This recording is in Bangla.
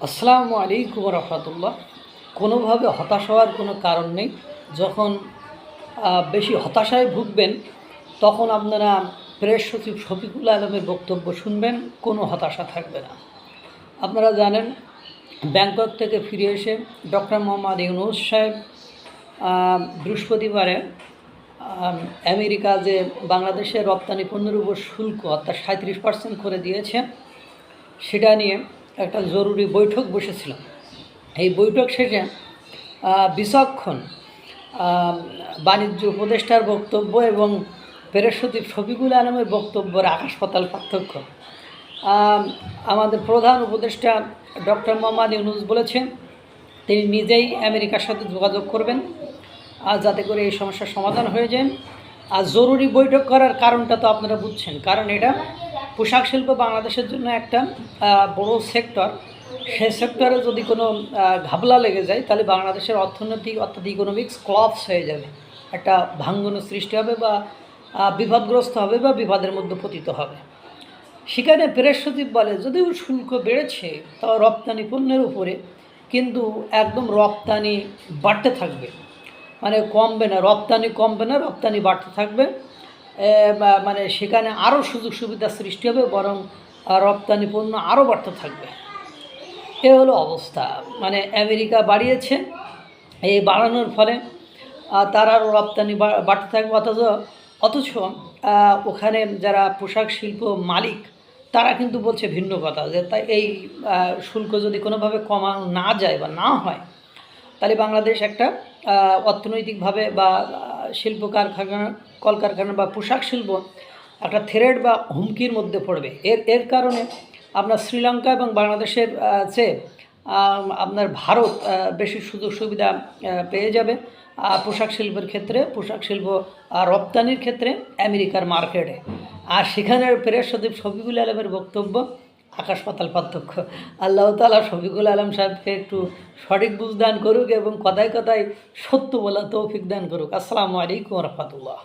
আসসালামু আলাইকুম রহমতুল্লাহ। কোনোভাবে হতাশ হওয়ার কোনো কারণ নেই। যখন বেশি হতাশায় ভুগবেন, তখন আপনারা প্রেস সচিব শফিকুল আলমের বক্তব্য শুনবেন, কোনো হতাশা থাকবে না। আপনারা জানেন, ব্যাংকক থেকে ফিরে এসে ডক্টর মোহাম্মদ ইউনুস সাহেব বৃহস্পতিবারে আমেরিকা যে বাংলাদেশের রপ্তানি পণ্যের উপর শুল্ক অর্থাৎ সাঁত্রিশ পার্সেন্ট করে দিয়েছে সেটা নিয়ে একটা জরুরি বৈঠক বসেছিল। এই বৈঠক শেষে বিচক্ষণ বাণিজ্য উপদেষ্টার বক্তব্য এবং প্রেস সচিব শফিকুল আলমের বক্তব্যের আকাশ পাতাল পার্থক্য আমাদের প্রধান উপদেষ্টা ডক্টর মোহাম্মদ ইউনুস বলেছেন, তিনি নিজেই আমেরিকার সাথে যোগাযোগ করবেন, আর যাতে করে এই সমস্যার সমাধান হয়ে যায়। আর জরুরি বৈঠক করার কারণটা তো আপনারা বুঝছেন। কারণ এটা পোশাক শিল্প বাংলাদেশের জন্য একটা বড় সেক্টর। সেই সেক্টরে যদি কোনো ঘাবলা লেগে যায় তাহলে বাংলাদেশের অর্থনৈতিক অর্থাৎ ইকোনমিক্স ক্লপস হয়ে যাবে। একটা ভাঙ্গনের সৃষ্টি হবে বা আহ, বিপদগ্রস্ত হবে বা বিপদের মধ্যে পতিত হবে। সেখানে প্রেস সচিব বলে যদিও শুল্ক বেড়েছে তাও রপ্তানি পণ্যের উপরে কিন্তু একদম রপ্তানি বাড়তে থাকবে। মানে কমবে না, রপ্তানি কমবে না, রপ্তানি বাড়তে থাকবে। মানে সেখানে আরও সুযোগ সুবিধা সৃষ্টি হবে, বরং রপ্তানি পণ্য আরও বাড়তে থাকবে। এ হলো অবস্থা। মানে আমেরিকা বাড়িয়েছে, এই বাড়ানোর ফলে তার আরও রপ্তানি বাড়তে থাকবে, অথচ অথচ ওখানে যারা পোশাক শিল্প মালিক, তারা কিন্তু বলছে ভিন্ন কথা, যে তাই এই শুল্ক যদি কোনোভাবে কমানো না যায় বা না হয় তাহলে বাংলাদেশ একটা অর্থনৈতিকভাবে বা শিল্প কারখানা, কলকারখানা বা পোশাক শিল্প একটা থ্রেড বা হুমকির মধ্যে পড়বে। এর এর কারণে আপনার শ্রীলঙ্কা এবং বাংলাদেশের চেয়ে আপনার ভারত বেশি সুযোগ সুবিধা পেয়ে যাবে। পোশাক শিল্পের ক্ষেত্রে, পোশাক শিল্প রপ্তানির ক্ষেত্রে আমেরিকার মার্কেটে আর সেখানের প্রেস সদীপ শফিকুল আলমের বক্তব্য। আকাশ পাতাল পার্থক্য। আল্লাহ তালা শফিকুল আলম সাহেবকে একটু সঠিক বুঝদান করুক এবং কথায় কথায় সত্য বলা তৌফিক দান করুক। আসসালামু আলাইকুম রহমতুল্লাহ।